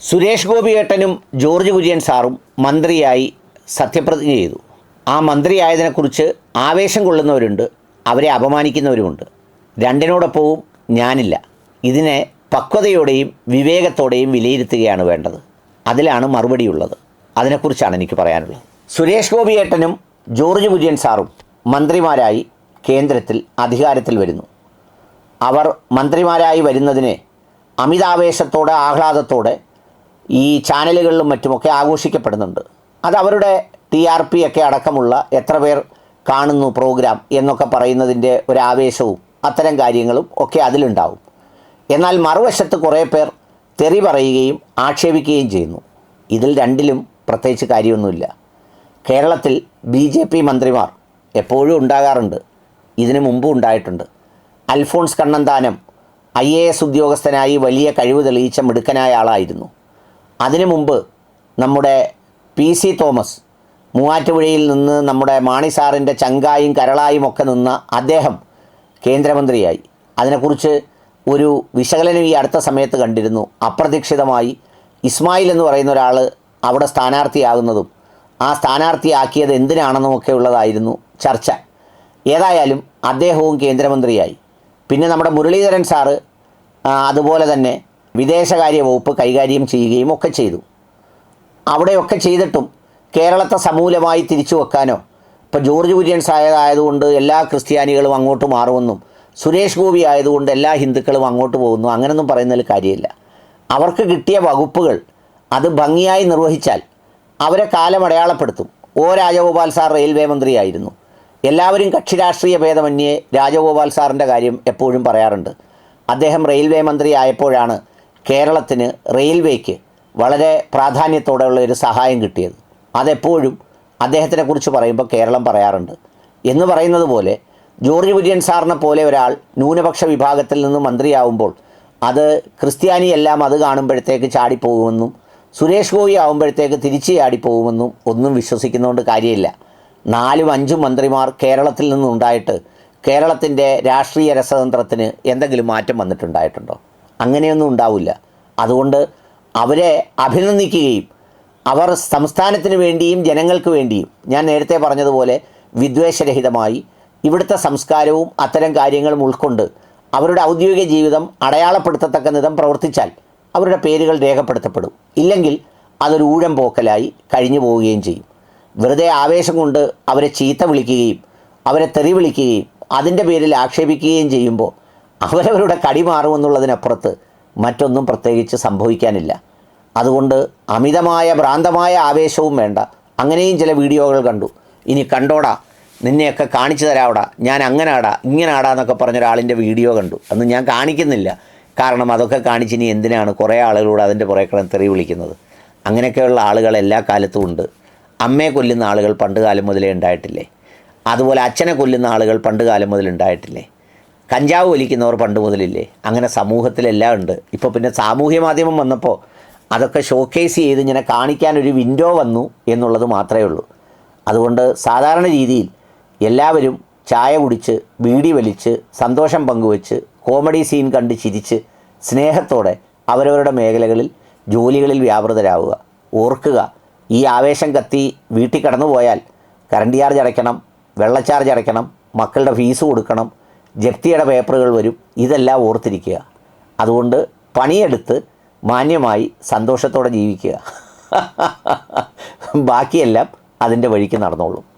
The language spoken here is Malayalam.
സുരേഷ് ഗോപിയേട്ടനും ജോർജ് കുര്യൻ സാറും മന്ത്രിയായി സത്യപ്രതിജ്ഞ ചെയ്തു. ആ മന്ത്രിയായതിനെക്കുറിച്ച് ആവേശം കൊള്ളുന്നവരുണ്ട് അവരെ അപമാനിക്കുന്നവരുമുണ്ട്. രണ്ടിനോടൊപ്പവും ഞാനില്ല. ഇതിനെ പക്വതയോടെയും വിവേകത്തോടെയും വിലയിരുത്തുകയാണ് വേണ്ടത്. അതിലാണ് മറുപടിയുള്ളത്. അതിനെക്കുറിച്ചാണ് എനിക്ക് പറയാനുള്ളത്. സുരേഷ് ഗോപിയേട്ടനും ജോർജ് കുര്യൻ സാറും മന്ത്രിമാരായി കേന്ദ്രത്തിൽ അധികാരത്തിൽ വരുന്നു. അവർ മന്ത്രിമാരായി വരുന്നതിനെ അമിതാവേശത്തോടെ ആഹ്ലാദത്തോടെ ഈ ചാനലുകളിലും മറ്റുമൊക്കെ ആഘോഷിക്കപ്പെടുന്നുണ്ട്. അത് അവരുടെ ടി ആർ പി ഒക്കെ അടക്കമുള്ള എത്ര പേർ കാണുന്നു പ്രോഗ്രാം എന്നൊക്കെ പറയുന്നതിന്റെ ഒരു ആവേശവും അത്തരം കാര്യങ്ങളും ഒക്കെ അതിലുണ്ടാവും. എന്നാൽ മറുവശത്ത് കുറേ പേർ തെറി പറയുകയും ആക്ഷേപിക്കുകയും ചെയ്യുന്നു. ഇതിൽ രണ്ടിലും പ്രത്യേകിച്ച് കാര്യമൊന്നുമില്ല. കേരളത്തിൽ ബി ജെ പി മന്ത്രിമാർ എപ്പോഴും ഉണ്ടാകാറുണ്ട്. ഇതിനു മുമ്പും ഉണ്ടായിട്ടുണ്ട്. Alphons Kannanthanam I A S ഉദ്യോഗസ്ഥനായി വലിയ കഴിവ് തെളിയിച്ച മിടുക്കനായ ആളായിരുന്നു. അതിനു മുമ്പ് നമ്മുടെ പി സി തോമസ് മൂവാറ്റുപുഴയിൽ നിന്ന് നമ്മുടെ മാണി സാറിന്റെ ചങ്കായും കരളായും ഒക്കെ നിന്ന അദ്ദേഹം കേന്ദ്രമന്ത്രിയായി. അതിനെക്കുറിച്ച് ഒരു വിശകലനം ഈ അടുത്ത സമയത്ത് കണ്ടിരുന്നു. അപ്രതീക്ഷിതമായി ഇസ്മായിൽ എന്ന് പറയുന്ന ഒരാൾ അവിടെ സ്ഥാനാർത്ഥിയാകുന്നതും ആ സ്ഥാനാർത്ഥിയാക്കിയത് എന്തിനാണെന്നും ഒക്കെ ഉള്ളതായിരുന്നു ചർച്ച. ഏതായാലും അദ്ദേഹവും കേന്ദ്രമന്ത്രിയായി. പിന്നെ നമ്മുടെ മുരളീധരൻ സാറ് അതുപോലെ തന്നെ വിദേശകാര്യ വകുപ്പ് കൈകാര്യം ചെയ്യുകയും ഒക്കെ ചെയ്തു. അവിടെയൊക്കെ ചെയ്തിട്ടും കേരളത്തെ സമൂലമായി തിരിച്ചു വെക്കാനോ ഇപ്പോൾ ജോർജ് കുര്യൻസ് ആയതായതുകൊണ്ട് എല്ലാ ക്രിസ്ത്യാനികളും അങ്ങോട്ട് മാറുമെന്നും സുരേഷ് ഗോപി ആയതുകൊണ്ട് എല്ലാ ഹിന്ദുക്കളും അങ്ങോട്ട് പോകുന്നു അങ്ങനൊന്നും പറയുന്നതിൽ കാര്യമില്ല. അവർക്ക് കിട്ടിയ വകുപ്പുകൾ അത് ഭംഗിയായി നിർവഹിച്ചാൽ അവരെ കാലം അടയാളപ്പെടുത്തും. ഒ രാജഗോപാൽ സാർ റെയിൽവേ മന്ത്രിയായിരുന്നു. എല്ലാവരും കക്ഷി രാഷ്ട്രീയ ഭേദമന്യേ രാജഗോപാൽ സാറിന്റെ കാര്യം എപ്പോഴും പറയാറുണ്ട്. അദ്ദേഹം റെയിൽവേ മന്ത്രി ആയപ്പോഴാണ് കേരളത്തിന് റെയിൽവേക്ക് വളരെ പ്രാധാന്യത്തോടെയുള്ള ഒരു സഹായം കിട്ടിയത്. അതെപ്പോഴും അദ്ദേഹത്തിനെക്കുറിച്ച് പറയുമ്പോൾ കേരളം പറയാറുണ്ട്. എന്ന് പറയുന്നത് പോലെ ജോർജ് കുര്യൻ സാറിനെ പോലെ ഒരാൾ ന്യൂനപക്ഷ വിഭാഗത്തിൽ നിന്ന് മന്ത്രിയാവുമ്പോൾ അത് ക്രിസ്ത്യാനിയെല്ലാം അത് കാണുമ്പോഴത്തേക്ക് ചാടിപ്പോകുമെന്നും സുരേഷ് ഗോപി ആവുമ്പോഴത്തേക്ക് തിരിച്ച് ചാടിപ്പോകുമെന്നും ഒന്നും വിശ്വസിക്കുന്നതുകൊണ്ട് കാര്യമില്ല. നാലും അഞ്ചും മന്ത്രിമാർ കേരളത്തിൽ നിന്നുണ്ടായിട്ട് കേരളത്തിന്റെ രാഷ്ട്രീയ രസതന്ത്രത്തിന് എന്തെങ്കിലും മാറ്റം വന്നിട്ടുണ്ടായിട്ടുണ്ടോ? അങ്ങനെയൊന്നും ഉണ്ടാവില്ല. അതുകൊണ്ട് അവരെ അഭിനന്ദിക്കുകയും അവർ സംസ്ഥാനത്തിന് വേണ്ടിയും ജനങ്ങൾക്ക് വേണ്ടിയും ഞാൻ നേരത്തെ പറഞ്ഞതുപോലെ വിദ്വേഷരഹിതമായി ഇവിടുത്തെ സംസ്കാരവും അത്തരം കാര്യങ്ങളും ഉൾക്കൊണ്ട് അവരുടെ ഔദ്യോഗിക ജീവിതം അടയാളപ്പെടുത്തത്തക്ക വിധം പ്രവർത്തിച്ചാൽ അവരുടെ പേരുകൾ രേഖപ്പെടുത്തപ്പെടും. ഇല്ലെങ്കിൽ അതൊരു ഊഴം പോക്കലായി കഴിഞ്ഞു പോവുകയും ചെയ്യും. വെറുതെ ആവേശം കൊണ്ട് അവരെ ചീത്ത വിളിക്കുകയും അവരെ തെറി വിളിക്കുകയും അതിന്റെ പേരിൽ ആക്ഷേപിക്കുകയും ചെയ്യുമ്പോൾ അവരവരുടെ കടി മാറുമെന്നുള്ളതിനപ്പുറത്ത് മറ്റൊന്നും പ്രത്യേകിച്ച് സംഭവിക്കാനില്ല. അതുകൊണ്ട് അമിതമായ ഭ്രാന്തമായ ആവേശവും വേണ്ട. അങ്ങനെയും ചില വീഡിയോകൾ കണ്ടു. ഇനി കണ്ടോടാ നിന്നെയൊക്കെ കാണിച്ചു തരാവടാ ഞാൻ ഇങ്ങനെ ആടാ എന്നൊക്കെ പറഞ്ഞൊരാളിന്റെ വീഡിയോ കണ്ടു. അന്ന് ഞാൻ കാണിക്കുന്നില്ല. കാരണം അതൊക്കെ കാണിച്ച് ഇനി എന്തിനാണ് കുറേ ആളുകളോട് അതിന്റെ പുറകെ കിടന്ന് തെറി വിളിക്കുന്നത്? അങ്ങനെയൊക്കെയുള്ള ആളുകൾ എല്ലാ കാലത്തും ഉണ്ട്. അമ്മയെ കൊല്ലുന്ന ആളുകൾ പണ്ട് കാലം മുതലേ ഉണ്ടായിട്ടില്ലേ? അതുപോലെ അച്ഛനെ കൊല്ലുന്ന ആളുകൾ പണ്ട് കാലം മുതൽ ഉണ്ടായിട്ടില്ലേ? കഞ്ചാവ് വലിക്കുന്നവർ പണ്ട് മുതലില്ലേ? അങ്ങനെ സമൂഹത്തിലെല്ലാം ഉണ്ട്. ഇപ്പോൾ പിന്നെ സാമൂഹ്യ മാധ്യമം വന്നപ്പോൾ അതൊക്കെ ഷോക്കേസ് ചെയ്ത് ഇങ്ങനെ കാണിക്കാൻ ഒരു വിൻഡോ വന്നു എന്നുള്ളത് മാത്രമേ ഉള്ളൂ. അതുകൊണ്ട് സാധാരണ രീതിയിൽ എല്ലാവരും ചായ കുടിച്ച് ബീഡി വലിച്ച് സന്തോഷം പങ്കുവെച്ച് കോമഡി സീൻ കണ്ട് ചിരിച്ച് സ്നേഹത്തോടെ അവരവരുടെ മേഖലകളിൽ ജോലികളിൽ വ്യാപൃതരാവുക. ഓർക്കുക ഈ ആവേശം കത്തി വീട്ടിൽ കടന്നു പോയാൽ കറണ്ട് ചാർജ് അടയ്ക്കണം വെള്ള ചാർജ് അടയ്ക്കണം മക്കളുടെ ഫീസ് കൊടുക്കണം ജപ്തിയുടെ പേപ്പറുകൾ വരും. ഇതെല്ലാം ഓർത്തിരിക്കുക. അതുകൊണ്ട് പണിയെടുത്ത് മാന്യമായി സന്തോഷത്തോടെ ജീവിക്കുക. ബാക്കിയെല്ലാം അതിന്റെ വഴിക്ക് നടന്നോളും.